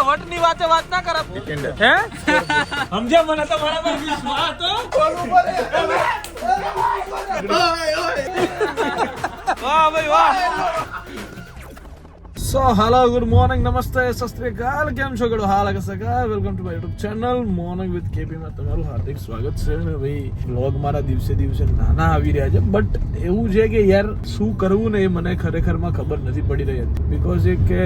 એટલે વટની વાતે વાત ના કરા હે? સમજે મને તો બરાબર વિશ્વાસ હતો. વાહ ભાઈ વાહ. સો હેલો ગુડ મોર્નિંગ નમસ્તે સત શ્રી કેમ છો ગડો હાલ સગા. Welcome to my YouTube channel morning with KP માં તમારું હાર્દિક સ્વાગત છે. ને ભાઈ વ્લોગ મારા દિવસે દિવસે નાના આવી રહ્યા છે. બટ એવું છે કે યાર શું કરવું ને એ મને ખરેખરમાં ખબર નથી પડી રહી હતી. બીકોઝ એ કે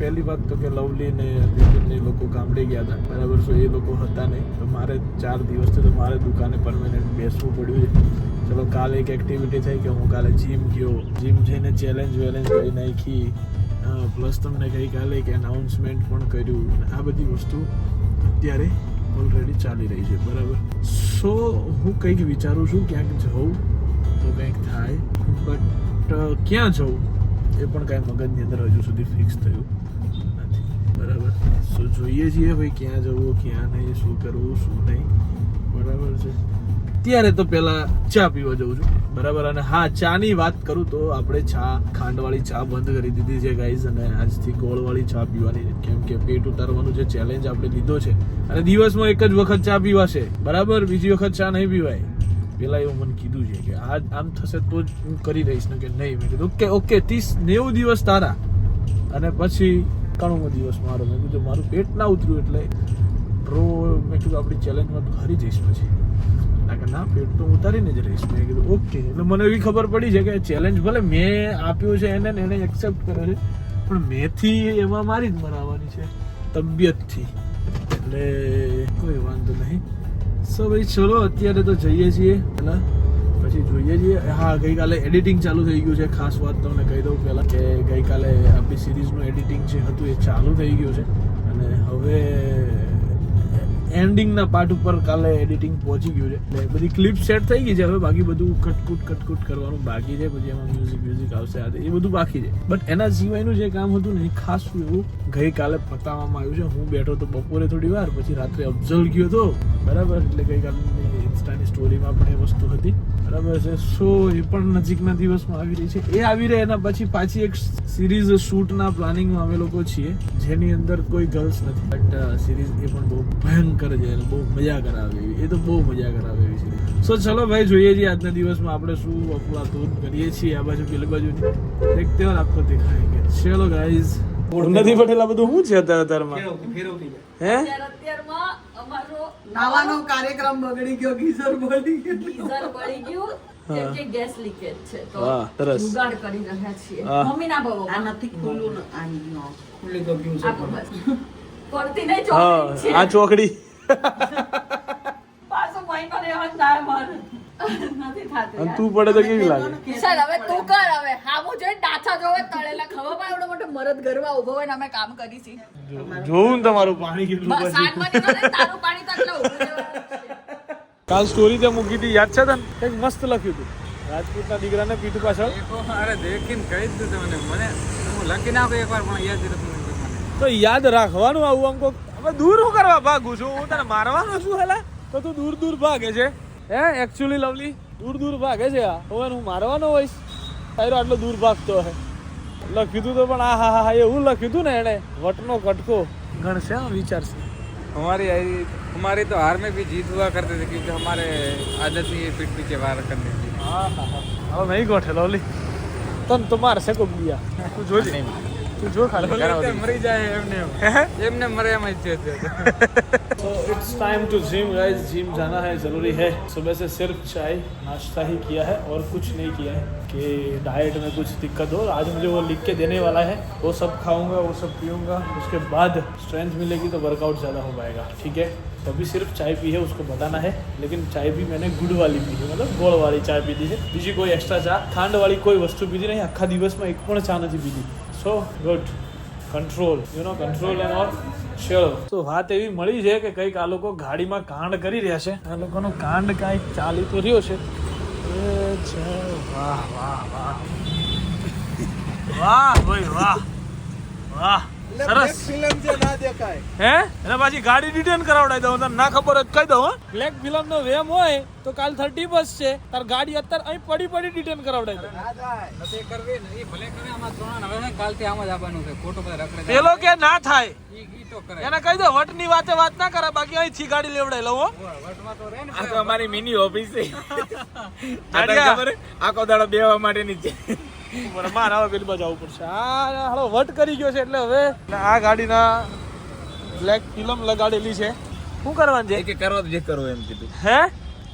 પહેલી વાત તો કે લવલી ને બિપિન એ લોકો ગામડે ગયા હતા. બરાબર સો એ લોકો હતા નહીં. તો મારે ચાર દિવસથી તો મારે દુકાને પરમેનન્ટ બેસવું પડ્યું છે. ચલો, કાલે એક એક્ટિવિટી થઈ કે હું કાલે જીમ ગયો. જીમ જઈને ચેલેન્જ વેલેન્જ કરી નાખી. પ્લસ તમને ગઈકાલે એક એનાઉન્સમેન્ટ પણ કર્યું. આ બધી વસ્તુ અત્યારે ઓલરેડી ચાલી રહી છે. બરાબર? સો હું કંઈક વિચારું છું ક્યાંક જવું તો કંઈક થાય. બટ ક્યાં જવું એ પણ કાંઈ મગજની અંદર હજુ સુધી ફિક્સ થયું. બરાબર? સો જોઈએ છીએ ભાઈ ક્યાં જવું, ક્યાં નહીં, શું કરવું, શું નહીં. બરાબર છે. ત્યારે તો પેલા ચા પીવા જઉં છું. બરાબર? અને હા ચા ની વાત કરું તો આપણે ચા, ખાંડવાળી ચા બંધ કરી દીધી છે ગાઈઝ અને આજથી ગોળવાળી ચા પીવાની. કેમ કે પેટ ઉતારવાનું જે ચેલેન્જ આપણે લીધો છે. અને દિવસમાં એક જ વખત ચા પીવાશે. બરાબર? બીજી વખત ચા નહીં પીવાય. પેલા એવું મને કીધું છે કે આ આમ થશે તો જ હું કરી રહીશ ને કે નહીં. મેં કીધું ઓકે ઓકે ત્રીસ નેવું દિવસ તારા. અને પછી એકાણુંમો દિવસ મારો. મેં કીધું મારું પેટ ના ઉતર્યું એટલે ડ્રો, મેં કીધું આપણી ચેલેન્જમાં તું હારી જઈશ પછી. ના કે ના, પેટ તો ઉતારીને જ રહીશ. મેં કીધું ઓકે એટલે મને એવી ખબર પડી છે કે ચેલેન્જ ભલે મેં આપ્યું છે એને એને એક્સેપ્ટ કર્યો છે, પણ મેથી એમાં મારી જ મરાવવાની છે, તબિયતથી. એટલે કોઈ વાંધો નહીં. સો ભાઈ, ચલો, અત્યારે તો જઈએ છીએ. પહેલા પછી જોઈએ છીએ. હા, ગઈકાલે એડિટિંગ ચાલુ થઈ ગયું છે. ખાસ વાત તમને કહી દઉં પહેલાં કે ગઈકાલે આપણી સિરીઝનું એડિટિંગ જે હતું એ ચાલુ થઈ ગયું છે. અને હવે એન્ડિંગના પાર્ટ ઉપર કાલે એડિટિંગ પહોંચી ગયું છે. એટલે બધી ક્લિપ સેટ થઈ ગઈ છે હવે. બાકી બધું કટકૂટ કટકૂટ કરવાનું બાકી છે. પછી એમાં મ્યુઝિક મ્યુઝિક આવશે. આ એ બધું બાકી છે. બટ એના સિવાયનું જે કામ હતું ને એ ખાસ એવું ગઈકાલે પતાવવામાં આવ્યું છે. હું બેઠો તો બપોરે થોડી વાર. પછી રાત્રે ઓબ્ઝર્વ ગયો તો બરાબર. એટલે ગઈકાલની ઇન્સ્ટાની સ્ટોરીમાં પણ એ વસ્તુ હતી. બરાબર છે. સો એ પણ નજીકના દિવસમાં આવી રહી છે. એ આવી રહે એના પછી પાછી એક સિરીઝ શૂટના પ્લાનિંગમાં અમે લોકો છીએ જેની અંદર કોઈ ગર્લ્સ નથી. બટ સિરીઝ એ પણ બહુ ભયંકર છે અને બહુ મજા કરાવે એવી. એ તો બહુ મજા કરાવે એવી સિરીઝ સો ચલો ભાઈ જોઈએ છીએ આજના દિવસમાં આપણે શું અફલાતૂન કરીએ છીએ આ બાજુ પેલી બાજુ દેખતે હોય આપકો દેખાય ચલો ગાઈઝ નથી પટેલા બધું શું છે અત્યારે અત્યારમાં? હે? અત્યારમાં નાવાનો કાર્યક્રમ બગડી ગયો ગીઝર બળી ગયું. ગીઝર બળી ગયું. કેમ કે ગેસ લીકેજ છે તો જુગાડ કરી રહ્યા છીએ. મમ્મી ના બહુ. આ નથી ખુલ્લું ને આ નો. ખુલ્લી ગયું છે પડતી નહીં ચોકડી આ ચોકડી. પાછું મહિનો રહેવા જ ના મારે. અને તું પડે તો કેવી લાગે? વિશાલ હવે તું કર હવે. હામું જોઈને ડાચા જોવે તળેલા. ખબર પડે એવડો મોટો મરદ ઘરમાં ઊભો હોય ને અમે કામ કરી છી જોઉં ને તમારું પાણી કેટલું બસ સાંજમાં તારું પાણી તો એટલે ઊભું રહેવાનું છે. કાલ સ્ટોરી જે મૂકી હતી યાદ છે તને? કંઈક મસ્ત લખ્યું હતું. રાજપૂતના દીકરાને પીઠું પાછળ. અરે દેખીને કહી જ દીધું મને મને હું લખી નાખું એકવાર પણ યાદ નથી તો યાદ રાખવાનું આવું આમ કોક. હવે દૂર હું કરવા ભાગું છું? હું તને મારવાનો છું હેલા? તો તું દૂર દૂર ભાગે છે. હે એકચ્યુઅલી લવલી દૂર દૂર ભાગે છે આ હવે હું મારવાનો હોઈશ તારો આટલો દૂર ભાગતો હે લખ્યું હતું તો પણ આ હા હા હા એવું લખ્યું હતું ને એણે વટનો કટકો ગણશે હા વિચારશે हमारी आई- हमारी तो हार में भी जीत हुआ करते थे क्योंकि हमारे आदत नहीं है पीठ पीछे वार करने की હા હા હા હવે નહીં ગોઠે લવલી તન તો મારશે કોક દિયા તું જોજે તું જો ખાલી લવલી તો મરી જાય એમને એમ. એમને મરે એમ જ છે तो it's time to gym guys gym जाना है ज़रूरी है सुबह से सिर्फ चाय नाश्ता ही किया है और कुछ नहीं किया है कि डाइट में कुछ दिक्कत हो आज मुझे वो लिख के देने वाला है वो सब खाऊंगा वो सब पीऊंगा उसके बाद स्ट्रेंथ मिलेगी तो वर्कआउट ज़्यादा हो पाएगा ठीक है तो अभी सिर्फ चाय पी है उसको बताना है लेकिन चाय भी मैंने गुड़ वाली पी है मतलब ગોળ વાળી ચા પીધી છે બીજી કોઈ એક્સ્ટ્રા ચા ખાંડ વાળી કોઈ વસ્તુ પીધી નહીં આખા દિવસમાં એક પણ ચા નથી પીધી So good control you know control and all sure તો વાત એવી મળી છે કે કંઈક આ લોકો ગાડીમાં કાંડ કરી રહ્યા છે. આ લોકોનો કાંડ કાંઈક ચાલી તો રહ્યો છે, વાહ વાહ વાહ. વાહ, ભાઈ, વાહ. વાહ. સરસ. ફિલ્મ છે ના દેખાય. હે? એટલે પાછી ગાડી ડિટેન કરાવડાવી દઉં તને ના ખબર જ કહી દઉં બ્લેક ફિલ્મ નો વેમ હોય તો કાલ થર્ટી બસ છે. તાર ગાડી અત્યારે અહીં પડી પડી ડિટેન કરાવડાવી દઉં. ના થાય નથી કરવી ને. એ ભલે કરે આમાં ત્રણ હવે કાલથી આમ જ આવવાનું છે. ખોટો બધા રખડે પેલો કે ના થાય. ઈ ઈ તો તો કરે. એને કહી દો વટની વાતે વાત ના કરે બાકી અહીંથી ગાડી લેવડાઈ લઉં હો. વટમાં તો રહે ને આ તો અમારી મિની ઓફિસ છે? આખો દાડો બેવા માટેની છે. મારે હવે પેલી બાજુ આવવું પડશે. આ હાલો વટ કરી ગયો છે એટલે હવે આ ગાડીના બ્લેક ફિલ્મ લગાડેલી છે. શું કરવાનું છે? કે કરવા જે કરો એમ કીધું. હે?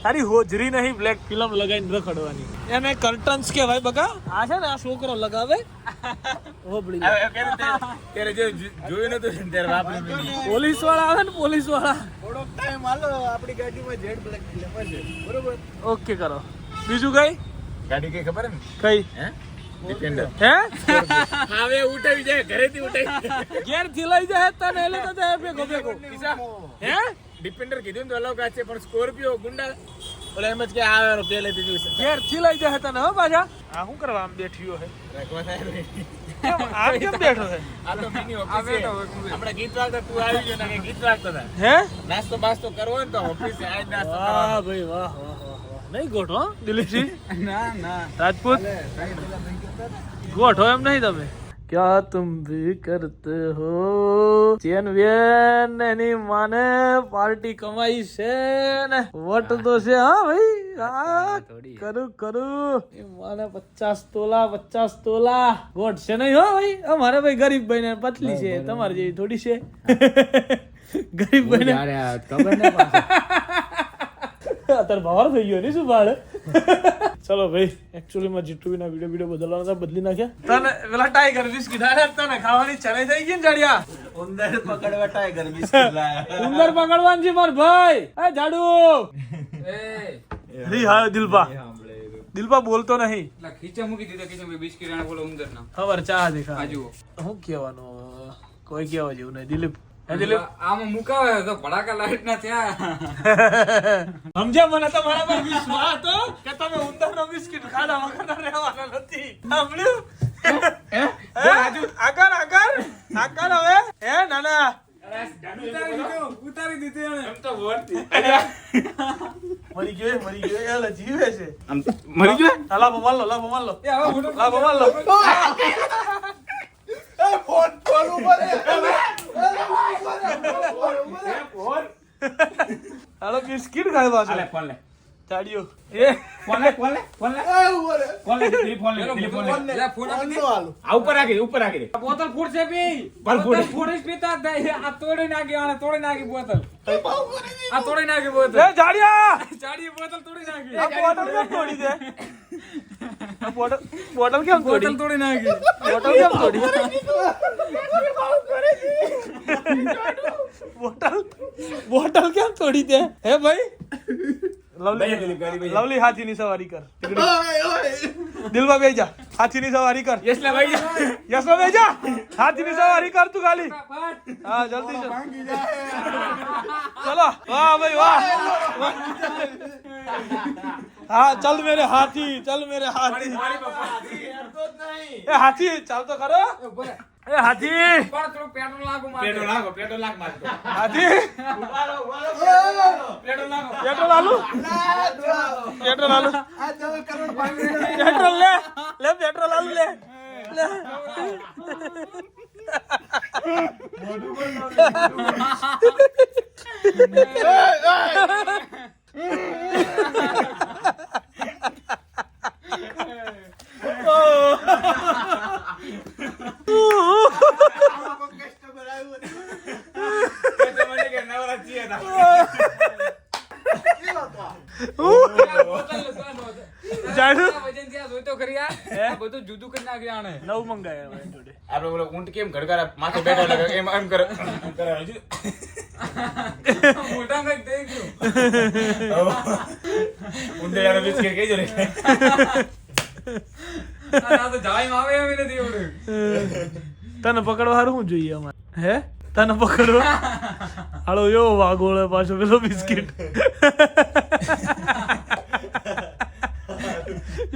તારી હોજરી નહીં બ્લેક ફિલ્મ લગાવીને રખડવાની. એને કર્ટન્સ કહેવાય બકા. આ છે ને આ છોકરો લગાવે. હોબળી ત્યારે જે જોયું નતું ને ત્યારે વાપરી પોલીસવાળા આવે ને પોલીસવાળા થોડોક ટાઈમ હાલો આપણી ગાડીમાં જેડ બ્લેક ફિલ્મ છે બરોબર? ઓકે કરો. બીજું કઈ? ગાડી કઈ ખબર ને કઈ? હે? ડિપેન્ડર હે? હવે ઉઠાવી જાય ઘરેથી ઉઠાવી ઘેરથી લઈ જાય તને એટલે તો જાય ભેગો ભેગો. હે ડિપેન્ડર કીધું તો અલગ છે પણ સ્કોર્પિયો ગુંડા ઓલે એમ જ કે આવે પહેલેથી છે ઘેરથી લઈ જાય તને હો પાછા. આ શું કરવા આમ બેઠ્યો હે રાખવા થાય. આમ કેમ બેઠો છે? આ તો મિની ઓફિસ છે. બેઠો હોય complete. આપણે ગીત વાગતા તું આવી ગયો ને ગીત વાગતા હતા હે? નાસ્તો બાસ્તો કરવો ને તો ઓફિસ આ જ નાસ્તો વાહ ભાઈ વાહ વાહ નહીં ગોઠો હો, દિલીપસિંહ. ના ના. રાજપૂત. ગોઠો એમ નહીં તમે? ક્યા તુમ ભી કરતે હો? ચેન વેન એની માને પાર્ટી કમાઈ છે ને. વટ તો છે હા ભાઈ હા કરું કરું. એ માને પચાસ તોલા પચાસ તોલા. ગોઠ છે નહીં હો ભાઈ. અમારે ભાઈ ગરીબ ભાઈ ને પતલી છે તમારે જેવી થોડી છે. ગરીબ ભાઈ ને અત્યારે બહાર થઈ ગયો નહીં શું ભાડ ચલો ભાઈ એકચ્યુઅલી માં જીટુ ના વિડિયો વિડિયો બદલવાના હતા બદલી નાખ્યા. તને પેલા ટાઈગર બિસ્કિટ આલે તને ખાવાની ચલે થઈ ગઈ ને જડિયા? ઉંદર પકડવા ટાઈગર બિસ્કિટ લાયા. ઉંદર પકડવાનું છે માર ભાઈ. એ જાડુ. એ. રી હા દિલબા દિલબા બોલતો નહીં. એટલે ખીચા મૂકી દીધા ખીચા બિસ્કિટ આને બોલો ઉંદર ના ખબર ચા દેખા આજુ હું કહેવાનો કોઈ કહેવા જેવું નહીં. દિલીપ દિલીપ? આમાં મુકાવે તો ભડાકા લાઈટ ના થયા. સમજ્યા મને તમારા પર વિશ્વાસ હતો કે તમે ઉંદર નો બિસ્કિટ ખાધા વગર રહેવાના નથી. સાંભળ્યું? હે? આગળ આગળ આગળ હવે. હે નાના. ઉતારી દીધી એમ તો વળતી. મરી ગયો એ, મરી ગયો એ, હાલે જીવે છે. મરી ગયો? હા, લાભો માર લો લાભો માર લો એ હવે ફોન માર લો હાલો બિસ્કિટ ખાવા છે ફોન લે. ચાડીઓ એ ફોન લે ફોન લે ફોન લે. ફોન લે ફોન લે ફોન લે. લે, ફોન. આ ઉપર રાખી ઉપર રાખી આ બોતલ ફૂટશે ફૂટે. બોતલ ફૂટીશ પીતા. આ તોડી નાખી આને તોડી નાખી બોતલ. આ તોડી નાખી બોતલ. એ જાડિયા ચાડી બોતલ તોડી નાખી. આ બોતલ તોડી દે? આ બોટલ બોટલ કેમ તોડી બોતલ તોડી નાખી બોટલ કેમ તોડી બોટલ બોટલ કેમ તોડી દે હે ભાઈ ભાઈ, દિલીપ, ગાડી લવલી ભાઈ. લવલી હાથીની સવારી કર દિલમાં બેહી જા હાથીની સવારી કર યસ લે ભાઈ યશમાં બેહી જા હાથીની સવારી કર તું ખાલી ફટાફટ. હા જલ્દી ચલ ચલો વાહ ભાઈ વાહ હા ચલ મેરે હાથી ચલ મેરે હાથી એ હાથી ચાલ તો ખરો ઊભો રહે. એ હાથી પણ થોડું પેટ્રોલ લાગુ મારે. પેટો લાગો પેટો લાગ મારતો હાથી પેટો લાગો પેટ્રોલ આલુ પેટ્રોલ આલુ પેટ્રોલ લે લે પેટ્રોલ આલુ લે લે મને કે નવરા છીએ ના બોતલ લગાડો. જાડુ? આ વજન ત્યાં જોઈ તો ખરી આ? આ બધું જુદું કરી નાખ્યું આણે. નવું મંગાયા હવે આપણે ઓલો ઊંટ કેમ ઘડકારા માથે બેઠો લાગે એમ એમ કરે. કરે હજુ. મોઢામાં કંઈક થઈ ગયું. ઉંદરડાનો બિસ્કિટ કહેજો રે આ આ તો જાળીમાં આવે એમ નથી એવડું. તને પકડવા હારું શું જોઈએ અમારે? હે? તને પકડવા? હાલો યો વાગોળે પાછો પેલો બિસ્કિટ.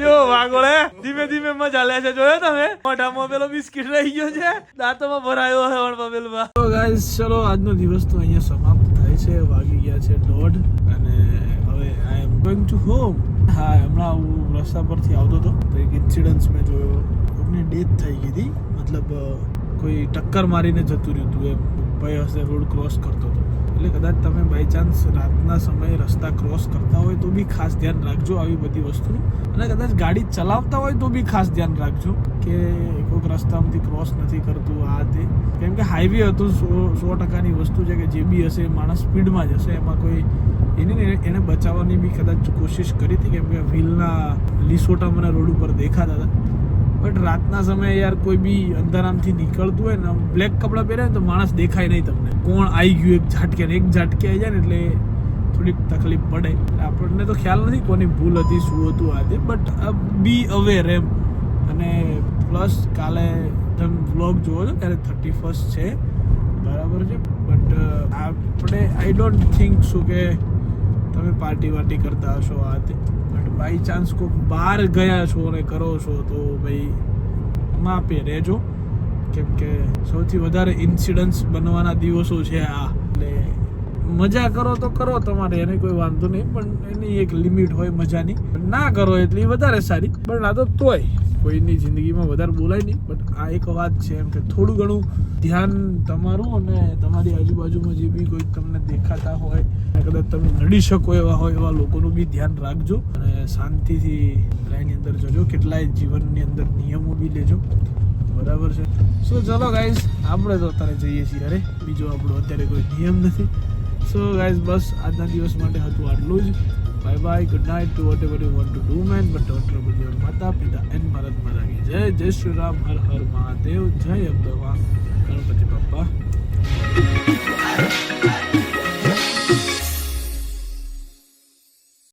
યો વાગોળે ધીમે ધીમે મજા લે છે, જોયો તમે? મોઢામાં પેલો બિસ્કિટ રહી ગયો છે. દાંતોમાં ભરાયો છે વણપા પેલમાં તો ગાઈસ ચલો, આજનો દિવસ તો અહીંયા સમાપ્ત થાય છે, વાગી ગયા છે દોઢ, અને હવે I am going to home હા, હમણાં હું રસ્તા પરથી આવતો હતો, તો એક ઇન્સિડન્સ મેં જોયો. કોઈકની ડેથ થઈ ગઈ હતી. મતલબ કોઈ ટક્કર મારીને જતું રહ્યું હતું એમ. ભાઈ હશે રોડ ક્રોસ કરતો હતો. એટલે કદાચ તમે બાય ચાન્સ રાતના સમયે રસ્તા ક્રોસ કરતા હોય તો બી ખાસ ધ્યાન રાખજો આવી બધી વસ્તુનું અને કદાચ ગાડી ચલાવતા હોય તો બી ખાસ ધ્યાન રાખજો કે કોઈક રસ્તામાંથી ક્રોસ નથી કરતું આ તે. કેમ કે હાઈવે હતું સો સો ટકાની વસ્તુ છે કે જે બી હશે માણસ સ્પીડમાં જ હશે એમાં કોઈ એને એને બચાવવાની બી કદાચ કોશિશ કરી હતી કેમ કે વ્હીલના લીસોટા મને રોડ ઉપર દેખાતા હતા. બટ રાતના સમયે યાર કોઈ બી અંધારામથી નીકળતું હોય ને બ્લેક કપડાં પહેરે તો માણસ દેખાય નહીં તમને. કોણ આવી ગયું એક ઝાટકે એક ઝાટકે આવી જાય ને એટલે થોડીક તકલીફ પડે. આપણને તો ખ્યાલ નથી કોની ભૂલ હતી, શું હતું આજે બટ બી અવેર એમ. અને પ્લસ કાલે તમે વ્લોગ જોવો છો, ત્યારે થર્ટી ફર્સ્ટ છે. બરાબર છે? બટ આપણે આઈ ડોન્ટ થિંક શું કે તમે પાર્ટી વાર્ટી કરતા હશો આ તે. બાય ચાન્સ કોઈક બહાર ગયા છો અને કરો છો તો ભાઈ માપે રહેજો. કેમ કે સૌથી વધારે ઇન્સિડન્ટ્સ બનવાના દિવસો છે આ. એટલે મજા કરો તો કરો તમારે, એને કોઈ વાંધો નહીં, પણ એની એક લિમિટ હોય મજાની. ના કરો એટલી વધારે સારી, પણ આ તો તોય. કોઈની જિંદગીમાં વધારે બોલાય નહીં બટ આ એક વાત છે એમ કે થોડું ઘણું ધ્યાન તમારું અને તમારી આજુબાજુમાં જે બી કોઈ તમને દેખાતા હોય કદાચ તમે નડી શકો એવા હોય, એવા લોકોનું બી ધ્યાન રાખજો અને શાંતિથી લાઈનની અંદર જજો, કેટલાય જીવનની અંદર નિયમો બી લેજો. બરાબર છે? સો ચલો ગાઈઝ આપણે તો અત્યારે જઈએ છીએ અરે બીજો આપણો અત્યારે કોઈ નિયમ નથી. સો ગાઈઝ બસ આજના દિવસ માટે હતું આટલું જ. Bye bye good night to whatever you want to do man but don't trouble your માતા પિતા એન્ડ ભારત માતા જય જય શ્રી રામ હર હર મહાદેવ જય અંબા ગણપતિ બાપ્પા